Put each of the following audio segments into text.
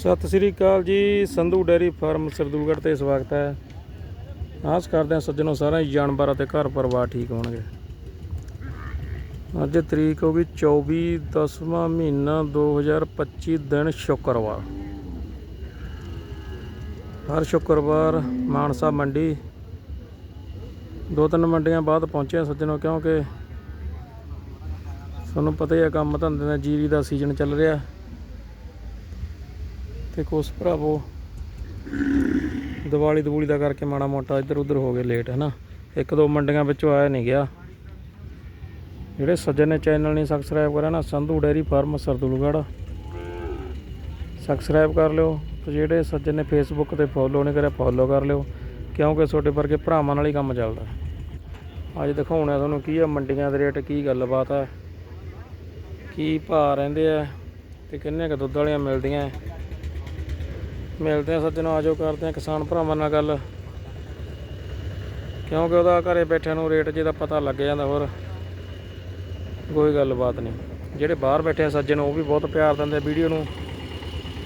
ਸਤਿ ਸ੍ਰੀ ਅਕਾਲ ਜੀ, ਸੰਧੂ ਡੈਰੀ ਫਾਰਮ ਸਰਦੂਗੜ੍ਹ ਤੇ ਸਵਾਗਤ ਹੈ। ਆਸ ਕਰਦੇ ਹਾਂ ਸੱਜਣੋ ਸਾਰਿਆਂ ਜਾਨਵਰਾਂ ਜਾਨਵਰ ਅਤੇ ਘਰ ਪਰਿਵਾਰ ਠੀਕ ਹੋਣਗੇ। ਅੱਜ ਤਰੀਕ ਹੋ ਗਈ 24 ਦਸਵਾਂ ਮਹੀਨਾ 2025 ਦਿਨ ਸ਼ੁੱਕਰਵਾਰ। ਹਰ ਸ਼ੁੱਕਰਵਾਰ ਮਾਨਸਾ ਮੰਡੀ। ਦੋ ਤਿੰਨ ਮੰਡੀਆਂ ਬਾਅਦ ਪਹੁੰਚਿਆ ਸੱਜਣੋ ਕਿਉਂਕਿ ਤੁਹਾਨੂੰ ਪਤਾ ਹੀ ਹੈ ਕੰਮ ਧੰਦੇ ਦਾ ਜੀਰੀ ਦਾ ਸੀਜ਼ਨ ਚੱਲ ਰਿਹਾ। ਤੇ ਕੁਛ ਭਰਾਵੋ ਦੀਵਾਲੀ ਦਵੂਲੀ ਦਾ ਕਰਕੇ ਮਾੜਾ ਮੋਟਾ ਇੱਧਰ ਉੱਧਰ ਹੋ ਗਏ ਲੇਟ ਹਨਾ? ਇੱਕ ਦੋ ਮੰਡੀਆਂ ਵਿੱਚੋਂ ਆਇਆ ਨਹੀਂ ਗਿਆ। ਜਿਹੜੇ ਸੱਜਣ ਨੇ ਚੈਨਲ ਨਹੀਂ ਸਬਸਕ੍ਰਾਈਬ ਕਰਿਆ ਨਾ, Sandhu dairy farm, Sardulgarh. Subscribe ਕਰ ਲਿਓ, ਤੇ ਜਿਹੜੇ ਸੱਜਣ ਨੇ ਫੇਸਬੁੱਕ ਤੇ ਫੋਲੋ ਨਹੀਂ ਕਰਿਆ ਫੋਲੋ ਕਰ ਲਿਓ, ਕਿਉਂਕਿ ਤੁਹਾਡੇ ਵਰਗੇ ਭਰਾਵਾਂ ਨਾਲ ਹੀ ਕੰਮ ਚੱਲਦਾ। ਅੱਜ ਦਿਖਾਉਣਾ ਤੁਹਾਨੂੰ ਕੀ ਆ, ਮੰਡੀਆਂ ਦੇ ਰੇਟ ਕੀ ਗੱਲਬਾਤ ਆ, ਕੀ ਭਾਅ ਰਹਿੰਦੇ ਆ, ਤੇ ਕਿੰਨੇ ਕੁ ਦੁੱਧ ਵਾਲੀਆਂ ਮਿਲਦੀਆਂ। ਹੈ। ਮਿਲਦੇ ਆ ਸੱਜਣੋ, ਆਜੋ ਕਰਦੇ ਆ ਕਿਸਾਨ ਭਰਾਵਾਂ ਨਾਲ ਗੱਲ। ਕਿਉਂਕਿ ਉਹਦਾ ਘਰੇ ਬੈਠਿਆਂ ਨੂੰ ਰੇਟ ਜਿਹਦਾ ਪਤਾ ਲੱਗ ਜਾਂਦਾ ਹੋਰ, ਕੋਈ ਗੱਲਬਾਤ ਨਹੀਂ। ਜਿਹੜੇ ਬਾਹਰ ਬੈਠੇ ਆ ਸੱਜਣ, ਉਹ ਵੀ ਬਹੁਤ ਪਿਆਰ ਦਿੰਦੇ ਵੀਡੀਓ ਨੂੰ।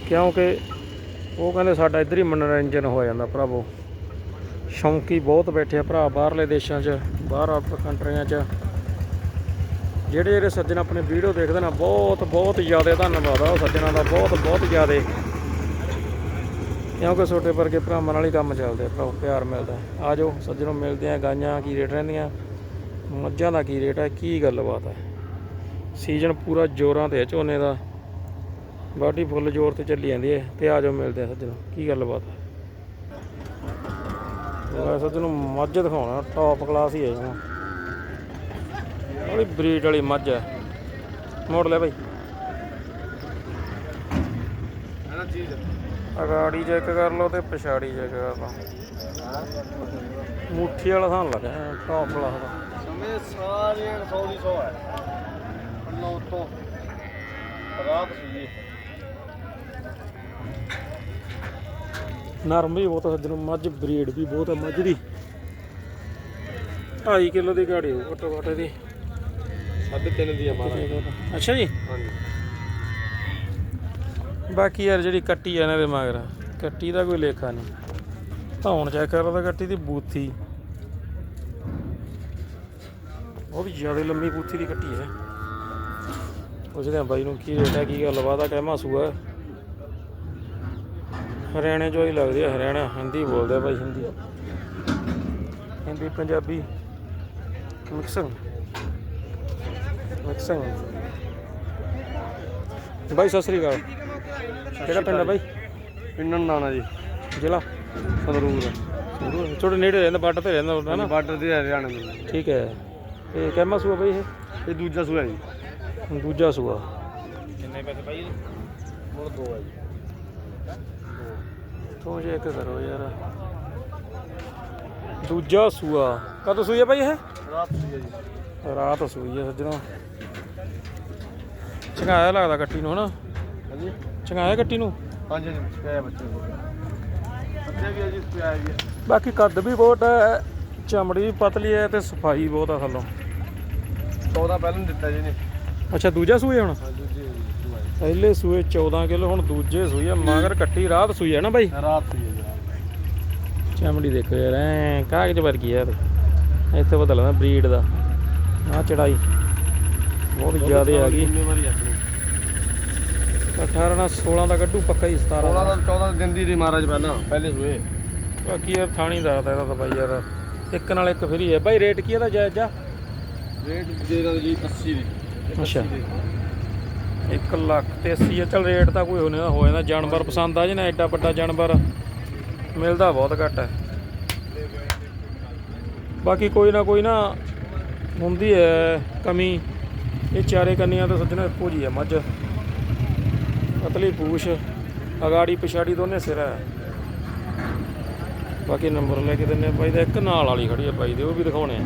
ਕਿਉਂਕਿ ਉਹ ਕਹਿੰਦੇ ਸਾਡਾ ਇੱਧਰ ਹੀ ਮਨੋਰੰਜਨ ਹੋ ਜਾਂਦਾ ਭਰਾਵੋ। ਸ਼ੌਂਕੀ ਬਹੁਤ ਬੈਠੇ ਆ ਭਰਾ ਬਾਹਰਲੇ ਦੇਸ਼ਾਂ 'ਚ, ਬਾਹਰ ਆਊਟ ਕੰਟਰੀਆਂ 'ਚ। ਜਿਹੜੇ ਜਿਹੜੇ ਸੱਜਣ ਆਪਣੇ ਵੀਡੀਓ ਦੇਖਦੇ ਨੇ ਬਹੁਤ ਬਹੁਤ ਜ਼ਿਆਦਾ ਧੰਨਵਾਦ ਆ ਉਹ ਸੱਜਣਾਂ ਦਾ ਬਹੁਤ ਬਹੁਤ ਜ਼ਿਆਦਾ। ਕਿਉਂਕਿ ਛੋਟੇ ਵਰਗੇ ਭਰਾਵਾਂ ਨਾਲ ਹੀ ਕੰਮ ਚੱਲਦੇ ਭਰਾ ਪਿਆਰ ਮਿਲਦਾ। ਆ ਜਾਓ ਸੱਜਣੋਂ, ਮਿਲਦੇ ਆ, ਗਾਈਆਂ, ਕੀ ਰੇਟ ਰਹਿੰਦੀਆਂ? ਮੱਝਾਂ ਦਾ ਕੀ ਰੇਟ ਹੈ ਕੀ ਗੱਲਬਾਤ ਹੈ ਸੀਜ਼ਨ ਪੂਰਾ ਜੋਰਾਂ ਤੇ ਹੈ ਝੋਨੇ ਦਾ। ਬਾਡੀ ਫੁੱਲ ਜ਼ੋਰ ਤੇ ਚੱਲੀ ਜਾਂਦੀ ਹੈ ਤੇ ਆ ਜਾਓ ਮਿਲਦੇ ਆ ਸੱਜਣੋਂ, ਕੀ ਗੱਲਬਾਤ ਹੈ ਮੈਂ ਸੱਜਣੋਂ, ਮੱਝ ਦਿਖਾਉਣਾ ਟੌਪ ਕਲਾਸ ਹੀ ਹੈ ਜਮਾਂ ਬੜੀ ਬਰੀਡ ਵਾਲੀ ਮੱਝ ਹੈ ਮੋੜ ਲੈ ਭਾਈ ਹੈ ਨਾ ਚੀਜ਼ ਅਗਾੜੀ ਚੈੱਕ ਕਰ ਲਓ ਤੇ ਪਛਾੜੀ ਚੈੱਕ ਕਰ ਲਓ। ਮੁੱਠੀ ਵਾਲਾ ਸਾਨੂੰ ਲੱਗਾ ਟੌਪ ਕਲਾਸ ਦਾ ਸਮੇਂ ਸਾਰੇ 100 ਦੀ 100 ਹੈ। ਪੱਲੋਂ ਤੋਂ ਰਾਤ ਸੀ ਨਰਮ ਵੀ ਬਹੁਤ ਸੱਜਣ ਮੱਝ ਬਰੀਡ ਵੀ ਬਹੁਤ ਹੈ ਮੱਝ ਦੀ। 2.5 ਕਿਲੋ ਦੀ ਗਾੜੀ ਹੋਊ ਘੱਟੋ ਘੱਟ ਦੀ ਸਾਢੇ ਤਿੰਨ ਦੀ ਆ ਮਾਰਾ ਅੱਛਾ ਜੀ? ਹਾਂਜੀ। ਬਾਕੀ ਯਾਰ ਜਿਹੜੀ ਕੱਟੀ ਆ ਇਹਨਾਂ ਦੇ ਮਗਰ, ਕੱਟੀ ਦਾ ਕੋਈ ਲੇਖਾ ਨਹੀਂ। ਧੌਣ ਚੈੱਕ ਕਰਦਾ ਕੱਟੀ ਦੀ ਬੂਥੀ। ਉਹ ਵੀ ਜ਼ਿਆਦਾ ਲੰਮੀ ਬੂਥੀ ਦੀ ਕੱਟੀ ਹੈ। ਪੁੱਛਦੇ ਆ ਬਾਈ ਨੂੰ ਕੀ ਰੇਟ ਹੈ, ਕੀ ਗੱਲਬਾਤ ਆ ਕਹਿਮਾ ਸੂਆ ਹਰਿਆਣੇ ਚੋਂ ਹੀ ਲੱਗਦੀ ਆ, ਹਰਿਆਣਾ, ਹਿੰਦੀ ਬੋਲਦੇ ਆ ਬਾਈ, ਹਿੰਦੀ। ਹਿੰਦੀ, ਪੰਜਾਬੀ, ਮਿਕਸਿੰਗ। ਮਿਕਸਿੰਗ। ਬਾਈ, ਸਤਿ ਸ੍ਰੀ ਅਕਾਲ। ਕਿਹੜਾ ਪਿੰਡ ਹੈ ਬਾਈ? ਪਿੰਡਨ ਨਾਨਾ ਜੀ। ਜ਼ਿਲ੍ਹਾ? ਸੰਗਰੂਰ। ਸੰਗਰੂਰ। ਤੁਹਾਡੇ ਨੇੜੇ ਰਹਿੰਦਾ ਬਾਰਡਰ ਤੇ ਰਹਿੰਦਾ ਹੁੰਦਾ ਨਾ? ਬਾਰਡਰ ਤੇ ਹਰਿਆਣਾ ਦੇ ਠੀਕ ਹੈ। ਇਹ ਕਹਿਮਾ ਸੂਆ ਬਾਈ ਇਹ? ਇਹ ਦੂਜਾ ਸੂਆ ਜੀ। ਹੁਣ ਦੂਜਾ ਸੂਆ। ਕਿੰਨੇ ਪੈਸੇ ਪਾਈ ਮੁੜ ਦੋ ਹੈ ਜੀ। ਤੂੰ ਜੇ ਇੱਕ ਕਰੋ ਯਾਰ। ਦੂਜਾ ਸੂਆ। ਕਦੋਂ ਸੂਈ ਹੈ ਬਾਈ ਇਹ? ਰਾਤ ਸੀ ਜੀ। ਰਾਤ ਸੂਈ ਹੈ ਸੱਜਣੋ। ਚੰਗਾਇਆ ਲੱਗਦਾ ਕੱਟੀ ਨੂੰ ਹਨਾ? ਹਾਂਜੀ। ਚੰਗਾਇਆ ਕੱਟੀ ਨੂੰ? ਹਾਂਜੀ ਜੀ ਪਿਆ ਬੱਚੇ ਬੱਚੇ ਵੀ ਆ ਜੀ ਪਿਆ ਵੀ ਆ। ਬਾਕੀ ਕੱਦ ਵੀ ਬਹੁਤ ਹੈ ਚਮੜੀ ਵੀ ਪਤਲੀ ਹੈ ਤੇ ਸਫ਼ਾਈ ਬਹੁਤ ਆ ਥੱਲੋਂ। 14 ਪਹਿਲਾਂ ਦਿੱਤਾ ਜੀ ਨੇ ਅੱਛਾ ਦੂਜਾ ਸੂਏ ਹੁਣ? ਪਹਿਲੇ ਸੂਏ 14 ਕਿਲੋ ਹੁਣ ਦੂਜੇ ਸੂਏ ਆ। ਮਗਰ ਕੱਟੀ ਰਾਤ ਸੂਈ ਹੈ ਨਾ ਬਾਈ? ਰਾਤ ਸੀ ਜੀ। ਚਮੜੀ ਦੇਖੋ ਯਾਰ ਐ ਕਾਗਜ਼ ਵਰਗੀ ਯਾਰ ਇੱਥੇ ਲੱਗਦਾ ਬਰੀਡ ਦਾ। ਆ ਚੜਾਈ। ਬਹੁਤ ਜ਼ਿਆਦਾ ਆ ਗਈ। ਜ਼ਿੰਮੇਵਾਰੀ ਆਪਣੀ। 18 ਨਾਲ 16 ਦਾ ਕੱਢੂ ਪੱਕਾ ਹੀ 17 16 ਦਾ। ਦਾ 14 ਦਿਨ ਦੀ ਦੀ ਮਹਾਰਾਜ ਪਹਿਲਾਂ ਪਹਿਲੇ ਸੂਏ। ਬਾਕੀ ਯਾਰ ਥਾਣੀ ਦੱਸਦਾ ਇਹਦਾ ਤਾਂ ਬਾਈ ਯਾਰ ਇੱਕ ਨਾਲ ਇੱਕ ਫਰੀ ਹੈ ਬਾਈ ਰੇਟ ਕੀ ਇਹਦਾ ਜਾਇਜ਼ ਆ ਰੇਟ ਦੇ ਦਾਂ ਜੀ 80 ਦੀ। ਅੱਛਾ। 1 ਲੱਖ ਤੇ 80 ਹੈ ਚਲ ਰੇਟ ਤਾਂ ਕੋਈ ਹੋਣੇ ਦਾ ਹੋ ਜਾਂਦਾ ਜਾਨਵਰ ਪਸੰਦ ਆ ਜੇ ਨਾ ਐਡਾ ਵੱਡਾ ਜਾਨਵਰ। ਮਿਲਦਾ ਬਹੁਤ ਘੱਟ ਹੈ। ਬਾਕੀ ਕੋਈ ਨਾ ਕੋਈ ਨਾ ਹੁੰਦੀ ਹੈ ਕਮੀ। ਇਹ ਚਾਰੇ ਕੰਨੀਆਂ ਤੋਂ ਸੱਜਣਾ ਇੱਕੋ ਜੀ ਹੈ ਮੱਝ। ਪਤਲੀ ਪੂਛ ਅਗਾੜੀ ਪਿਛਾੜੀ ਦੋਨੇ ਸਿਰ ਹੈ। ਬਾਕੀ ਨੰਬਰ ਲੈ ਕੇ ਦਿੰਨੇ ਆ ਬਾਈ ਦਾ ਇੱਕ ਨਾਲ ਵਾਲੀ ਖੜੀ ਹੈ ਬਾਈ ਦੇ ਉਹ ਵੀ ਦਿਖਾਉਣੇ ਆ।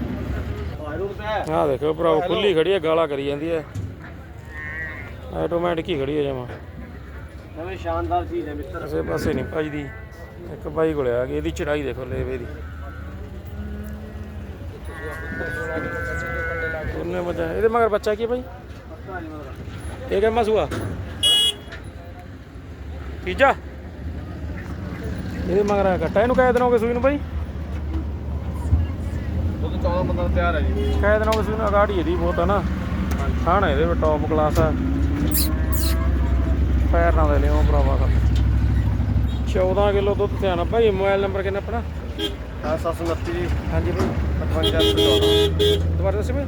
ਆਹ ਦੇਖੋ ਭਰਾਓ ਖੁੱਲੀ ਖੜੀ ਹੈ ਗਾਲਾਂ ਕਰੀ ਜਾਂਦੀ ਹੈ ਆਟੋਮੈਟਿਕ ਹੀ ਖੜੀ ਹੈ ਜਮਾ। ਨਵੇਂ ਸ਼ਾਨਦਾਰ ਚੀਜ਼ ਹੈ ਮਿੱਤਰ। ਕਿਸੇ ਪਾਸੇ ਨਹੀਂ ਭਜਦੀ। ਇੱਕ ਬਾਈ ਕੋਲੇ ਆ ਗਈ ਇਹਦੀ ਚੜਾਈ ਦੇਖੋ ਲੇਵੇ ਦੀ। ਦੋਨੇ ਮਜਾ ਇਹਦੇ ਮਗਰ ਬੱਚਾ ਕੀ ਹੈ ਮਤਲਬ ਇਹ ਕਿੰਨਾ ਸੂਆ ਤੀਜਾ ਇਹਦੇ ਮਗਰ ਘਟਾ। ਇਹਨੂੰ ਕਹਿ ਦੇਣੋਗੇ ਸੂਈ ਨੂੰ ਬਾਈ? ਦੁੱਧ 14 15 ਤਿਆਰ ਹੈ ਜੀ। ਕਹਿ ਦੇਣੋਗੇ ਸੂਈ ਨੂੰ ਅਗਾੜੀ ਇਹਦੀ ਬਹੁਤ ਆ ਨਾ। ਖਾਣਾ ਇਹਦੇ ਵਿੱਚ ਟੌਪ ਕਲਾਸ ਆ। ਪੈਰ ਨਾ ਦੇ ਲਿਓ ਭਰਾਵਾ। ਦਾ 14 ਕਿਲੋ ਦੁੱਧ ਤੇ ਆਣਾ ਭਾਈ ਮੋਬਾਈਲ ਨੰਬਰ ਕਿੰਨਾ ਆਪਣਾ? ਹਾਂ 729 ਜੀ ਹਾਂਜੀ ਭਾਈ 5814 ਦੁਬਾਰਾ ਦੱਸੋ ਭਾਈ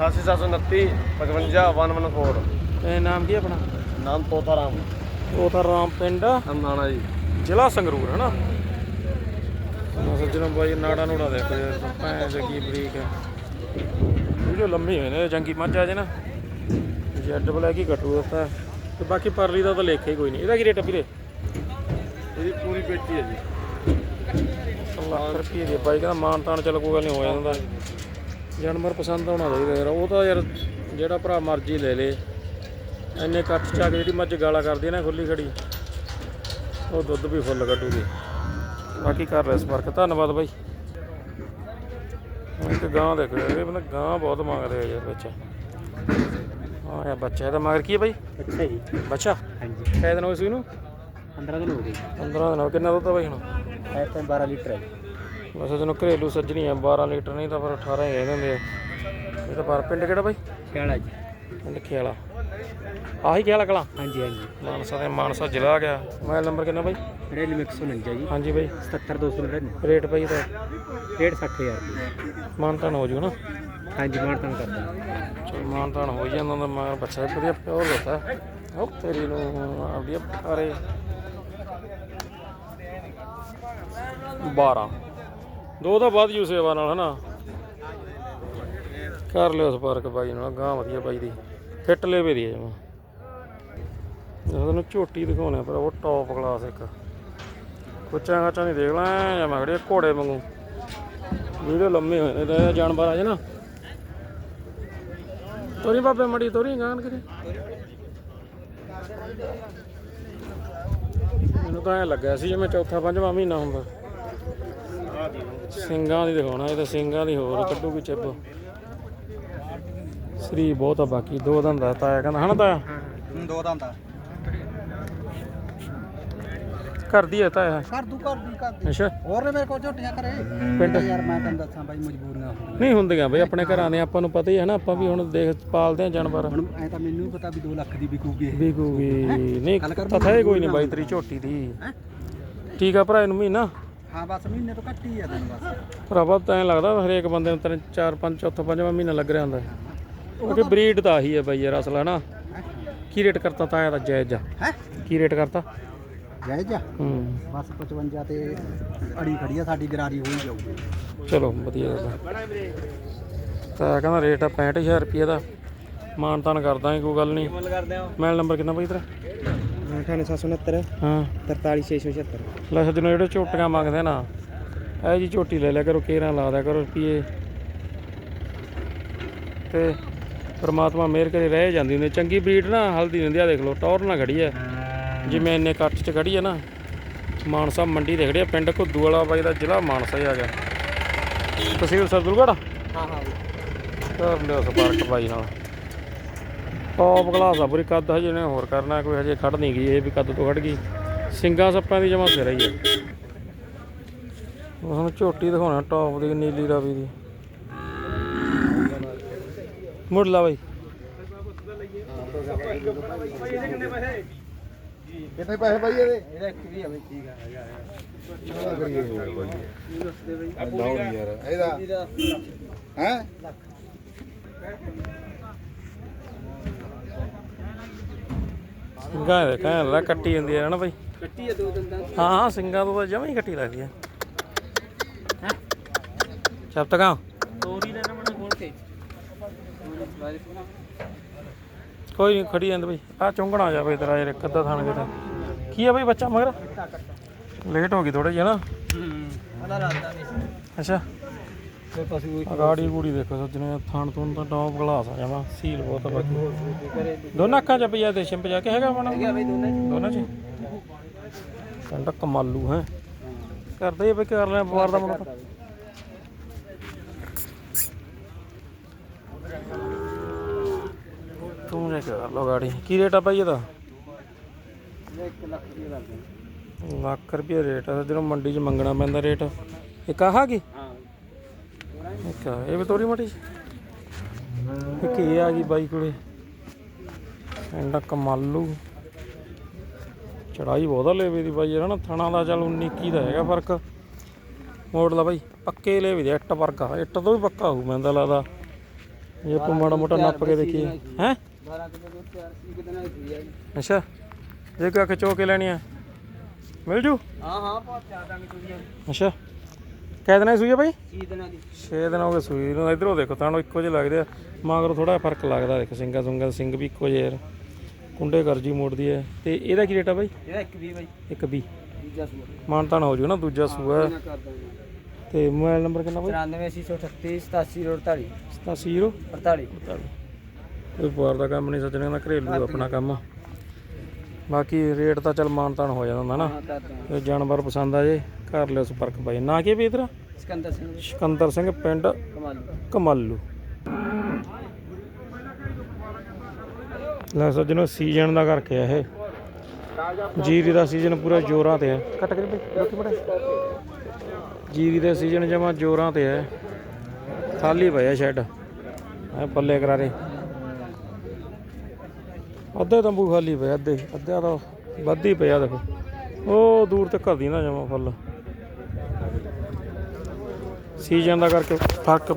8729 55114 ਇਹ ਨਾਮ ਕੀ ਹੈ ਆਪਣਾ? ਨਾਮ ਤੋਤਾ ਰਾਮ। ਉਹ ਤਾਂ ਰਾਮ ਪਿੰਡ। ਨਾਨਾ ਜੀ। ਜ਼ਿਲ੍ਹਾ ਸੰਗਰੂਰ ਹੈ ਨਾ? ਸੱਜਣਾ ਬਾਈ ਨਾੜਾ ਨੂੜਾ ਦੇਖੋ ਯਾਰ ਭੈਣ ਦੇ ਕੀ ਬਰੀਕ ਹੈ। ਵੀਡੀਓ ਲੰਮੀ ਹੋਏ ਨੇ ਜੰਗੀ ਮੱਝ ਆ ਜੇ ਨਾ। ਜੈਡ ਬਲੈਕ ਹੀ ਕੱਟੂ ਦਿੱਤਾ ਤੇ। ਬਾਕੀ ਪਰਲੀ ਦਾ ਤਾਂ ਲੇਖਿਆ ਹੀ ਕੋਈ ਨਹੀਂ। ਇਹਦਾ ਕੀ ਰੇਟ ਆ ਵੀਰੇ? ਇਹਦੀ ਪੂਰੀ ਪੇਟੀ ਹੈ ਜੀ। ਲੱਖ ਰੁਪਏ ਦੀ। ਬਾਈ ਕਹਿੰਦਾ ਮਾਨ ਤਾਨ ਚਲ ਕੋਈ ਗੱਲ ਨਹੀਂ ਹੋ ਜਾਂਦਾ। ਜਾਨਵਰ ਪਸੰਦ ਆਉਣਾ ਚਾਹੀਦਾ ਯਾਰ। ਉਹ ਤਾਂ ਯਾਰ ਜਿਹੜਾ ਭਰਾ ਮਰਜ਼ੀ ਲੈ ਲੇ। ਇੰਨੇ ਇਕੱਠ ਚ ਆ ਕੇ ਜਿਹੜੀ ਮੱਝ ਗਾਲਾ ਕਰਦੀ ਹੈ ਨਾ ਖੁੱਲੀ ਖੜੀ ਉਹ ਦੁੱਧ ਵੀ ਫੁੱਲ ਕੱਢੂਗੀ। ਬਾਕੀ ਕਰ ਲੈ ਸਪਰਕ ਧੰਨਵਾਦ ਬਾਈ। ਇੱਕ ਗਾਂ ਦੇਖੋ ਇਹ ਬੰਦਾ ਗਾਂ ਬਹੁਤ ਮੰਗਦੇ ਆ ਯਾਰ ਬੱਚਾ ਹਾਂ ਇਹ ਬੱਚਾ ਇਹਦਾ ਮਗਰ ਕੀ ਹੈ ਬਾਈ? ਅੱਛਾ ਜੀ। ਬੱਚਾ? ਹਾਂਜੀ। ਕਾਇ ਦਿਨ ਹੋਏ ਸੀ ਇਹਨੂੰ? 15 ਦਿਨ ਹੋ ਗਏ 15 ਦਿਨ ਹੋ। ਕਿੰਨਾ ਦੁੱਧ ਆ ਬਾਈ ਹੁਣ? ਐ ਤਾਂ 12 ਲੀਟਰ ਹੈ ਵੈਸੇ ਜਦੋਂ ਘਰੇਲੂ ਸੱਜਣੀ ਆ 12 ਲੀਟਰ ਨਹੀਂ ਤਾਂ ਫਿਰ 18 ਹੀ ਹੁੰਦੇ ਆ। ਇਹ ਤਾਂ ਪਰ ਪਿੰਡ ਕਿਹੜਾ ਬਾਈ? ਖਿਆਲਾ ਜੀ। ਪਿੰਡ ਖੇਲਾ ਆਹੀ ਖੇਲਾ ਕਲਾ ਹਾਂਜੀ ਹਾਂਜੀ। ਮਾਨਸਾ ਦੇ ਮਾਨਸਾ ਜ਼ਿਲ੍ਹਾ ਆ ਗਿਆ। ਮੋਬਾਈਲ ਨੰਬਰ ਕਿੰਨਾ ਬਾਈ? ਰੇਲ ਮਿਕਸ ਹੋਣੀ ਜੀ। ਹਾਂਜੀ ਬਾਈ। 77299 ਰੇਟ ਬਾਈ ਦਾ 60000 ਰੁਪਏ ਮਾਨਤਾਨ ਹੋ ਜੂ ਨਾ? ਹਾਂਜੀ ਮਾਰਤਾਂ ਕਰਦਾ ਚਲ ਮਾਨਤਾਨ ਹੋ ਜਾਂਦਾ ਤਾਂ ਮਗਰ ਬੱਚਾ ਵਧੀਆ ਪਿਓਰ ਦਿੱਤਾ। ਹੋ ਤੇਰੀ ਨੂੰ ਆਪਦੀ ਅਰੇ 12 ਦੋ ਦਾ ਵੱਧ ਜੂ ਸੇਵਾ ਨਾਲ ਹਨਾ? ਕਰ ਲਿਓ ਸਪਰਕ ਬਾਈ ਨਾਲ ਗਾਂ ਵਧੀਆ ਬਾਈ ਦੀ। ਫਿੱਟ ਲੈਵੇ ਦੀ ਹੈ ਜਮਾ ਤੁਹਾਨੂੰ ਝੋਟੀ ਦਿਖਾਉਣਾ ਪਰ ਉਹ ਟੌਪ ਕਲਾਸ ਇੱਕ। ਕੁੱਚਾ ਕਾਚਾ ਨਹੀਂ ਦੇਖ ਲੈ ਜਾਂ ਮਗੜੇ ਘੋੜੇ ਵਾਂਗੂ। ਵੀਡੀਓ ਲੰਮੇ ਹੋਏ ਨੇ ਜਾਨਵਰ ਆ ਜੇ ਨਾ। ਤੋਰੀ ਬਾਬੇ ਮੜੀ, ਤੋਰੀ ਗਾਣ ਕਿਤੇ। ਮੈਨੂੰ ਤਾਂ ਐ ਲੱਗਿਆ ਸੀ ਜਿਵੇਂ ਚੌਥਾ ਪੰਜਵਾਂ ਮਹੀਨਾ ਹੁੰਦਾ। ਸਿੰਘਾਂ ਦੀ ਦਿਖਾਉਣਾ, ਇਹ ਤਾਂ ਸਿੰਘਾਂ ਦੀ ਹੋਰ ਕੱਢੂਗੀ ਚਿੱਬ। ਸ੍ਰੀ ਬਹੁਤ ਆ ਬਾਕੀ ਦੋ ਦੰਦ ਦਾ ਤਾਇਆ ਕਹਿੰਦਾ ਹਨਾ ਤਾਇਆ? ਦੋ ਦੰਦਾ ਕਰਦੀ ਹੈ ਤਾਇਆ? ਕਰ ਦੂ ਕਰ ਦੂ ਕਰ ਅੱਛਾ। ਹੋਰ ਨੇ ਮੇਰੇ ਕੋਲ ਝੋਟੀਆਂ ਕਰੇ। ਪਿੰਡ? ਯਾਰ ਮੈਂ ਤੈਨੂੰ ਦੱਸਾਂ ਬਾਈ ਮਜਬੂਰੀਆਂ ਨਹੀਂ ਹੁੰਦੀਆਂ ਬਈ ਆਪਣੇ ਘਰਾਂ ਦੇ ਆਪਾਂ ਨੂੰ ਪਤਾ ਹੀ ਹੈ ਨਾ ਆਪਾਂ ਵੀ ਹੁਣ ਦੇਖ ਪਾਲਦੇ ਆ ਜਾਨਵਰ। ਹੁਣ ਐ ਤਾਂ ਮੈਨੂੰ ਪਤਾ ਵੀ 2 ਲੱਖ ਦੀ ਵਿਕੂਗੀ ਇਹ। ਵਿਕੂਗੀ। ਨਹੀਂ ਗੱਲ ਕਰ ਪਤਾ ਹੀ ਕੋਈ ਨਹੀਂ ਬਾਈ ਤੇਰੀ ਝੋਟੀ ਦੀ? ਠੀਕ ਆ ਭਰਾ ਇਹਨੂੰ ਮਹੀਨਾ? ਹਾਂ ਬਸ ਮਹੀਨੇ ਤੋਂ ਘੱਟ ਹੀ ਆ ਤੈਨੂੰ ਬਸ। ਭਰਾਵਾ ਤਾਂ ਐਂ ਲੱਗਦਾ ਹਰੇਕ ਬੰਦੇ ਨੂੰ ਤਿੰਨ ਚਾਰ ਪੰਜ ਚੌਥਾ ਪੰਜਵਾਂ ਮਹੀਨਾ ਲੱਗ ਰਿਹਾ ਹੁੰਦਾ। ਕਿਉਂਕਿ ਬਰੀਡ ਤਾਂ ਆਹੀ ਹੈ ਬਾਈ ਯਾਰ ਅਸਲ ਹੈ ਨਾ ਕੀ ਰੇਟ ਕਰਤਾ ਤਾਂ ਇਹਦਾ ਜਾਇਜ਼? ਆ ਹੈ? ਕੀ ਰੇਟ ਕਰਤਾ? ਜਾਇਜ਼? ਆ ਹੂੰ। ਬਸ 55 ਤੇ ਅੜੀ ਖੜੀ ਆ ਸਾਡੀ ਗਰਾਰੀ ਹੋਈ ਜਾਊਗੀ। ਚਲੋ ਵਧੀਆ ਗੱਲ ਆ। ਤਾਂ ਕਹਿੰਦਾ ਰੇਟ ਆ 65000 ਰੁਪਏ ਦਾ। ਮਾਨ ਤਾਨ ਕਰਦਾ ਕੋਈ ਗੱਲ ਨਹੀਂ। ਮੁੱਲ ਨੰਬਰ ਕਿੰਨਾ ਬਾਈ ਤੇਰਾ? 98769 ਹਾਂ। 43676 ਲੈ ਸੱਜਣੋ ਜਿਹੜੇ ਝੋਟੀਆਂ ਮੰਗਦੇ ਨਾ ਇਹ ਜੀ ਝੋਟੀ ਲੈ ਲਿਆ ਕਰੋ ਕੇਰਾਂ ਲਾ ਦਿਆ ਕਰੋ ਰੁਪਏ ਤੇ ਪ੍ਰਮਾਤਮਾ ਮਿਹਰ ਕਰੇ ਰਹਿ ਜਾਂਦੀ ਹੁੰਦੀ ਚੰਗੀ ਬਰੀਡ ਨਾ ਹਲਦੀ ਹੁੰਦੀ ਆ ਦੇਖ ਲਓ ਟੌਰ ਨਾਲ ਖੜੀ ਹੈ ਜਿਵੇਂ ਇੰਨੇ ਕੱਟ 'ਚ ਖੜੀ ਹੈ ਨਾ ਮਾਨਸਾ ਮੰਡੀ ਦੇ ਖੜੀ ਆ ਪਿੰਡ ਘੁੱਦੂ ਵਾਲਾ ਬਾਈ ਦਾ ਜ਼ਿਲ੍ਹਾ ਮਾਨਸਾ ਹੀ ਆ ਗਿਆ। ਤਹਿਸੀਲ ਸਰਦੂਲਗੜ੍ਹ? ਹਾਂ ਹਾਂ ਕਰ ਲਿਓ ਸੰਪਰਕ ਬਾਈ ਨਾਲ। ਟੌਪ ਕਲਾਸ ਆ ਪੂਰੀ ਕੱਦ ਹਜੇ ਨੇ ਹੋਰ ਕਰਨਾ ਕੋਈ ਹਜੇ ਖੜ ਨਹੀਂ ਗਈ ਇਹ ਵੀ ਕੱਦ ਤੋਂ ਖੜ ਗਈ। ਸਿੰਗਾ ਸੱਪਾਂ ਦੀ ਜਮਾ ਸਿਰ ਹੀ ਹੈ ਹੁਣ ਝੋਟੀ ਦਿਖਾਉਣਾ ਟੌਪ ਦੀ ਨੀਲੀ ਰਾਵੀ ਦੀ। ਮੁੜ ਲਾ ਬਾਈ। ਕਿੰਨੇ ਪੈਸੇ ਬਾਈ ਇਹਦੇ? ਇਹਦਾ ਇੱਕ ਵੀ ਆ ਬਈ ਠੀਕ ਆ ਚਲੋ ਕਰੀਏ ਅੱਡਾ ਹੋ ਯਾਰ ਇਹਦਾ? ਹੈ? ਸਿੰਘਾਂ ਦੇ ਕਹਿਣ ਲਾ ਕੱਟੀ ਜਾਂਦੀ ਹੈ ਨਾ ਬਾਈ। ਕੱਟੀ ਆ ਦੋ ਦੰਦਾਂ ਹਾਂ ਹਾਂ ਸਿੰਘਾਂ ਤੋਂ ਤਾਂ ਜਮਾ ਹੀ ਕੱਟੀ ਲੱਗਦੀ ਹੈ ਚੱਪ ਤੱਕ ਤੋਰੀ ਲੈਣਾ ਮਣਾ ਖੋਲ ਕੇ ਕੋਈ ਨਹੀਂ ਖੜੀ ਜਾਂਦੇ ਬਈ। ਆ ਚੁੰਗਣਾ ਜਾ ਬਈ ਤੇਰਾ ਯਾਰ ਇੱਕ ਅੱਧਾ ਥਾਣ ਕਿਤੇ। ਕੀ ਆ ਬਈ ਬੱਚਾ ਮਗਰ? ਲੇਟ ਹੋ ਗਈ ਥੋੜਾ ਜਿਹਾ ਨਾ। ਅੱਛਾ। ਗਾੜੀ ਗੂੜੀ ਦੇਖੋ ਸੱਜਣੇ ਥਾਣ ਤੋਂ ਤਾਂ ਟੌਪ ਗਲਾਸ ਆ ਜਾਵਾ ਸੀਲ ਬਹੁਤ ਬਾਕੀ। ਦੋਨਾਂ ਅੱਖਾਂ ਚ ਪਈਆ ਤੇ ਛਿੰਪ ਜਾ ਕੇ ਹੈਗਾ ਬਈ ਦੋਨੇ ਚ। ਕੰਡਾ ਕਮਾਲੂ ਹੈ। ਕਰਦੇ ਬਈ ਕਰ ਲੈ ਵਪਾਰ ਦਾ ਮਨ ਤੂੰ ਜੇ ਕਰ ਲੋ ਗਾੜੀ। ਕੀ ਰੇਟ ਆ ਭਾਈ ਇਹਦਾ? 1 ਲੱਖ ਰੁਪਏ ਰੇਟ ਆ। ਜਦੋਂ ਮੰਡੀ 'ਚ ਮੰਗਣਾ ਪੈਂਦਾ ਰੇਟ ਇੱਕ ਆਹ ਕੀ ਹਾਂ ਇੱਕ ਆ, ਇਹ ਵੀ ਤੋਰੀ ਮੋਟੀ ਇੱਕ ਇਹ ਆ ਗਈ ਬਾਈ ਕੋਲੇ। ਐਂਡਾ ਕਮਾਲੂ। ਚੜਾਈ ਬਹੁਤਾ ਲੇਵੇ ਦੀ ਬਾਈ ਯਾਰ ਨਾ ਥਣਾ ਦਾ ਚੱਲ 19 21 ਦਾ ਹੈਗਾ ਫ਼ਰਕ। ਮੋੜ ਲਾ ਬਾਈ ਪੱਕੇ ਲੇਵੇ ਦੇ ਇੱਟ ਵਰਗਾ। ਇੱਟ ਤੋਂ ਵੀ ਪੱਕਾ ਹੋਊ ਮੈਨੂੰ ਤਾਂ ਲੱਗਦਾ। ਜੇ ਆਪਾਂ ਮਾੜਾ ਮੋਟਾ ਨੱਪ ਕੇ ਦੇਖੀਏ। ਹੈ? 12 ਕਿਲੋ ਦੁੱਧ ਤਿਆਰ ਸੀ ਕਿਤੇ ਨਾ ਹੋਈ ਹੈ ਅੱਛਾ ਜੇ ਕਿ ਖਚੋ ਕੇ ਲੈਣੀ ਆ। ਮਿਲ ਜੂ? ਹਾਂ ਹਾਂ ਬਹੁਤ ਜ਼ਿਆਦਾ ਨਿਕਲੀਆਂ ਅੱਛਾ। ਕਹਿ ਦੇਣਾ ਸੂਈ ਆ ਬਾਈ? ਕੀ ਦਿਨਾਂ ਦੀ। 6 ਦਿਨ ਹੋ ਗਏ ਸੂਈ ਨੂੰ। ਇਧਰੋਂ ਦੇਖੋ ਤੁਹਾਨੂੰ ਇੱਕੋ ਜਿਹੇ ਲੱਗਦੇ ਆ। ਮਗਰ ਥੋੜਾ ਫ਼ਰਕ ਲੱਗਦਾ ਦੇਖੋ ਸਿੰਗਾ ਸੁੰਗਾ ਸਿੰਘ ਵੀ ਇੱਕੋ ਜਿਹੇ ਯਾਰ। ਕੁੰਡੇ ਕਰਜੀ ਮੋੜਦੀ ਹੈ ਤੇ ਇਹਦਾ ਕੀ ਰੇਟ ਆ ਬਾਈ? ਇਹਦਾ ਇੱਕ ਵੀ ਬਾਈ। ਇੱਕ ਵੀ ਦੂਜਾ ਸੂਆ। ਮਾਨਤਾਨ ਹੋ ਜੂ ਨਾ ਦੂਜਾ ਸੂਆ। ਦਾਂਗੇ। ਤੇ ਮੋਬਾਈਲ ਨੰਬਰ ਕਿੰਨਾ ਬਾਈ? 94838 8748 87 48 ਕੋਈ ਬਾਹਰ ਦਾ ਕੰਮ ਨਹੀਂ ਸੱਜਣਾ ਦਾ ਘਰੇਲੂ ਆਪਣਾ ਕੰਮ ਬਾਕੀ ਰੇਟ ਤਾਂ ਚੱਲ ਮਾਨਤਾਨ ਹੋ ਜਾਂਦਾ ਹੁੰਦਾ ਨਾ। ਕਰ ਤੇ ਜਾਨਵਰ ਪਸੰਦ ਆ ਜੇ ਕਰ ਲਿਓ ਸੰਪਰਕ ਬਾਈ ਨਾ ਕੀ ਵੀ ਸਿਕੰਦਰ ਸਿੰਘ ਸਿਕੰਦਰ ਸਿੰਘ ਪਿੰਡ ਕਮਾਲ। ਲੈ ਸੱਜਣੋ ਸੀਜ਼ਨ ਦਾ ਕਰਕੇ ਆ ਇਹ। ਜੀਰੀ ਦਾ ਸੀਜ਼ਨ ਪੂਰਾ ਜੋਰਾਂ ਤੇ ਹੈ ਕੱਟ ਕੇ ਬਈ ਰੋਕੀ ਬੜਾ ਜੀਰੀ ਦਾ ਸੀਜ਼ਨ ਜਮਾ ਜੋਰਾਂ ਤੇ ਹੈ ਖਾਲੀ ਪਿਆ ਸ਼ੈੱਡ। ਐ ਪੱਲੇ ਕਰਾਰੇ। ਅੱਧੇ ਤੰਬੂ ਖਾਲੀ ਪਏ ਅੱਧੇ, ਅੱਧਿਆ ਤਾਂ ਵੱਧ ਹੀ ਪਿਆ ਦੇਖੋ। ਉਹ ਦੂਰ ਤੱਕ ਕਰਦੀ ਨਾ ਜਮਾ ਫੁੱਲ। ਸੀਜ਼ਨ ਦਾ ਕਰਕੇ ਫ਼ਰਕ ਪੈ